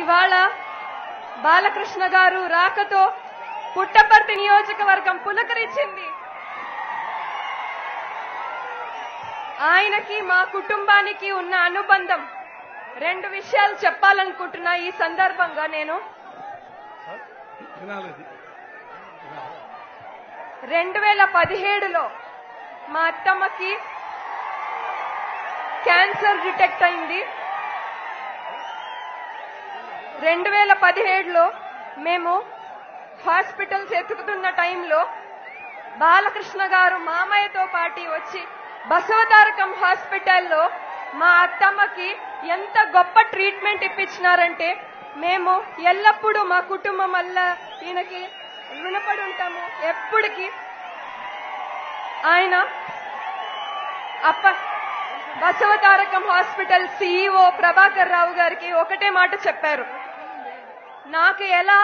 ఇవాళ బాలకృష్ణ గారు రాకతో పుట్టపర్తి నియోజకవర్గం పులకరించింది. ఆయనకి మా కుటుంబానికి ఉన్న అనుబంధం. రెండు విషయాలు చెప్పాలనుకుంటున్నా ఈ సందర్భంగా నేను. రెండు వేల పదిహేడులో మా అత్తమ్మకి క్యాన్సర్ డిటెక్ట్ అయింది. రెండు వేల పదిహేడులో మేము హాస్పిటల్స్ ఎతుకుతున్న టైంలో బాలకృష్ణ గారు మామయ్యతో పాటి వచ్చి బసవతారకం హాస్పిటల్లో మా అత్తమ్మకి ఎంత గొప్ప ట్రీట్మెంట్ ఇప్పించినారంటే మేము ఎల్లప్పుడూ మా కుటుంబం వల్ల ఈయనకి రుణపడి ఉంటాము ఎప్పటికీ ఆయన అప్ప బసవతారకం హాస్పిటల్ సిఇఓ ప్రభాకర్ రావు గారికి ఒకటే మాట చెప్పారు. నాకు ఎలా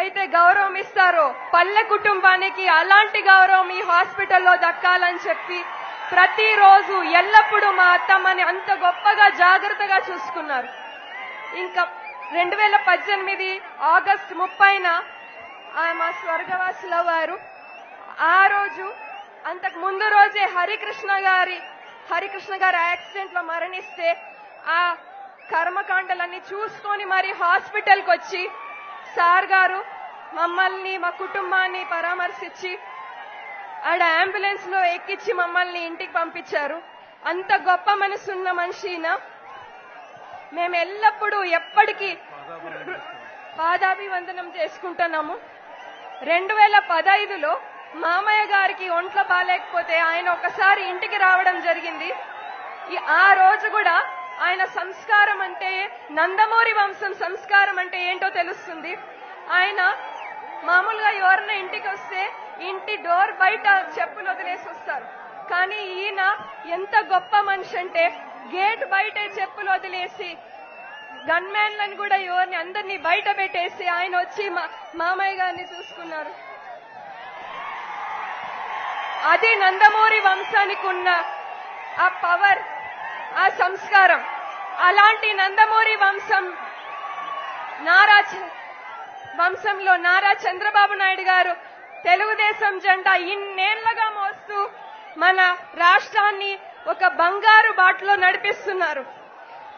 అయితే గౌరవం ఇస్తారో పల్లె కుటుంబానికి అలాంటి గౌరవం ఈ హాస్పిటల్లో దక్కాలని చెప్పి ప్రతిరోజు ఎల్లప్పుడూ మా అత్తమ్మని అంత గొప్పగా జాగ్రత్తగా చూసుకున్నారు. ఇంకా రెండు వేల పద్దెనిమిది ఆగస్ట్ ముప్పైన మా స్వర్గవాసుల వారు ఆ రోజు అంతకు ముందు రోజే హరికృష్ణ గారి హరికృష్ణ గారి యాక్సిడెంట్లో మరణిస్తే ఆ కర్మకాండలన్నీ చూసుకొని మరి హాస్పిటల్కి వచ్చి సార్ గారు మమ్మల్ని మా కుటుంబాన్ని పరామర్శించి ఆడ అంబులెన్స్లో ఎక్కించి మమ్మల్ని ఇంటికి పంపించారు. అంత గొప్ప మనసున్న మనిషిన మేము ఎల్లప్పుడూ ఎప్పటికీ పాదాభివందనం చేసుకుంటున్నాము. రెండు వేల పదైదులో మామయ్య గారికి ఒంట్లో బాగాలేకపోతే ఆయన ఒకసారి ఇంటికి రావడం జరిగింది. ఆ రోజు కూడా ఆయన సంస్కారం అంటే నందమూరి వంశం సంస్కారం అంటే ఏంటో తెలుస్తుంది. ఆయన మామూలుగా ఎవరైనా ఇంటికి వస్తే ఇంటి డోర్ బయట చెప్పులు వదిలేసి వస్తారు. కానీ ఈయన ఎంత గొప్ప మనిషి అంటే గేట్ బయటే చెప్పులు వదిలేసి గన్మ్యాన్లను కూడా ఎవరిని అందరినీ బయట పెట్టేసి ఆయన వచ్చి మా మామయ్య గారిని చూసుకున్నారు. అది నందమూరి వంశానికి ఉన్న ఆ పవర్ ఆ సంస్కారం. అలాంటి నందమూరి వంశం నారా వంశంలో నారా చంద్రబాబు నాయుడు గారు తెలుగుదేశం జెండా ఇన్నేళ్ళుగా మోస్తూ మన రాష్ట్రాన్ని ఒక బంగారు బాటలో నడిపిస్తున్నారు.